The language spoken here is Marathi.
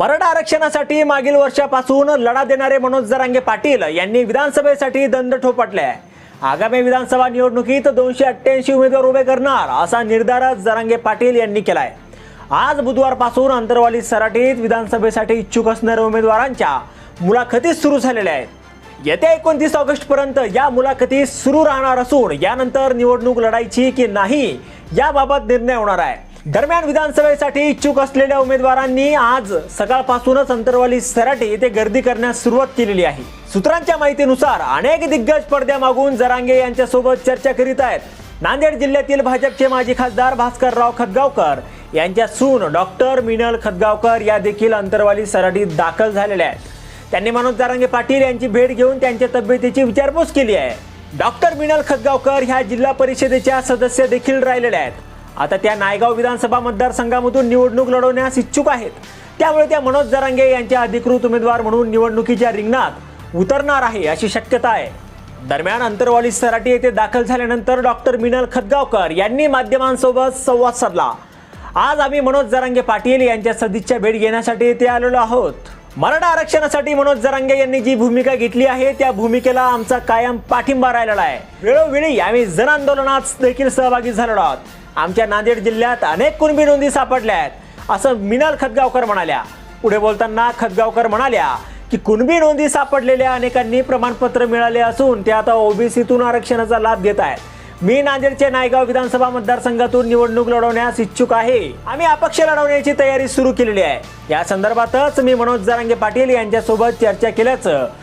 मराठा आरक्षणासाठी मागील वर्षापासून लढा देणारे मनोज जरांगे पाटील यांनी विधानसभेसाठी दंड ठोपटले आगामी विधानसभा निवडणुकीत दोनशे अठ्ठ्याऐंशी उमेदवार उभे करणार असा निर्धार जरांगे पाटील यांनी केलाय. आज बुधवारपासून अंतरवाली सराटीत विधानसभेसाठी इच्छुक असणाऱ्या उमेदवारांच्या मुलाखती सुरू झालेल्या आहेत. येत्या एकोणतीस ऑगस्ट पर्यंत या मुलाखती सुरू राहणार असून यानंतर निवडणूक लढायची की नाही याबाबत निर्णय होणार आहे. दरम्यान विधानसभेसाठी इच्छुक असलेल्या उमेदवारांनी आज सकाळपासूनच अंतरवाली सराटे येथे गर्दी करण्यास सुरुवात केलेली आहे. सूत्रांच्या माहितीनुसार अनेक दिग्गज पडद्यामागून जरांगे यांच्यासोबत चर्चा करीत आहेत. नांदेड जिल्ह्यातील भाजपचे माजी खासदार भास्करराव खतगावकर यांच्या सून डॉक्टर मिनल खतगावकर या देखील अंतरवाली सराटीत दाखल झालेल्या आहेत. त्यांनी मनोज जारांगे पाटील यांची भेट घेऊन त्यांच्या तब्येतीची विचारपूस केली आहे. डॉक्टर मिनल खतगावकर ह्या जिल्हा परिषदेच्या सदस्य देखील राहिलेल्या आहेत. आता त्या नायगाव विधानसभा मतदारसंघामधून निवडणूक लढवण्यास इच्छुक आहेत. त्यामुळे त्या मनोज जरांगे यांच्या अधिकृत उमेदवार म्हणून निवडणुकीच्या रिंगणात उतरणार आहे अशी शक्यता आहे. दरम्यान अंतरवाली सराटी येथे दाखल झाल्यानंतर डॉक्टर मिनल खतगावकर यांनी माध्यमांसोबत संवाद साधला. आज आम्ही मनोज जरांगे पाटील यांच्या सदिच्छा भेट घेण्यासाठी येथे आलेलो आहोत. मराठा आरक्षणासाठी मनोज जरांगे यांनी जी भूमिका घेतली आहे त्या भूमिकेला आमचा कायम पाठिंबा राहिलेला आहे. वेळोवेळी आम्ही जन आंदोलनात देखील सहभागी झालेलो आहोत. आमच्या नांदेड जिल्ह्यात अनेक कुणबी नोंदी सापडल्या आहेत. असं मिनल खतगावकर म्हणाल्या. पुढे बोलताना खतगावकर म्हणाल्या की कुणबी नोंदी सापडलेल्या अनेकांनी प्रमाणपत्र मिळाले असून ते आता ओबीसीतून आरक्षणाचा लाभ घेत आहेत. मी नांदेडचे नायगाव विधानसभा मतदारसंघातून निवडणूक लढवण्यास इच्छुक आहे. आम्ही अपक्ष लढवण्याची तयारी सुरू केलेली आहे. या संदर्भातच मी मनोज जरांगे पाटील यांच्यासोबत चर्चा केल्याचं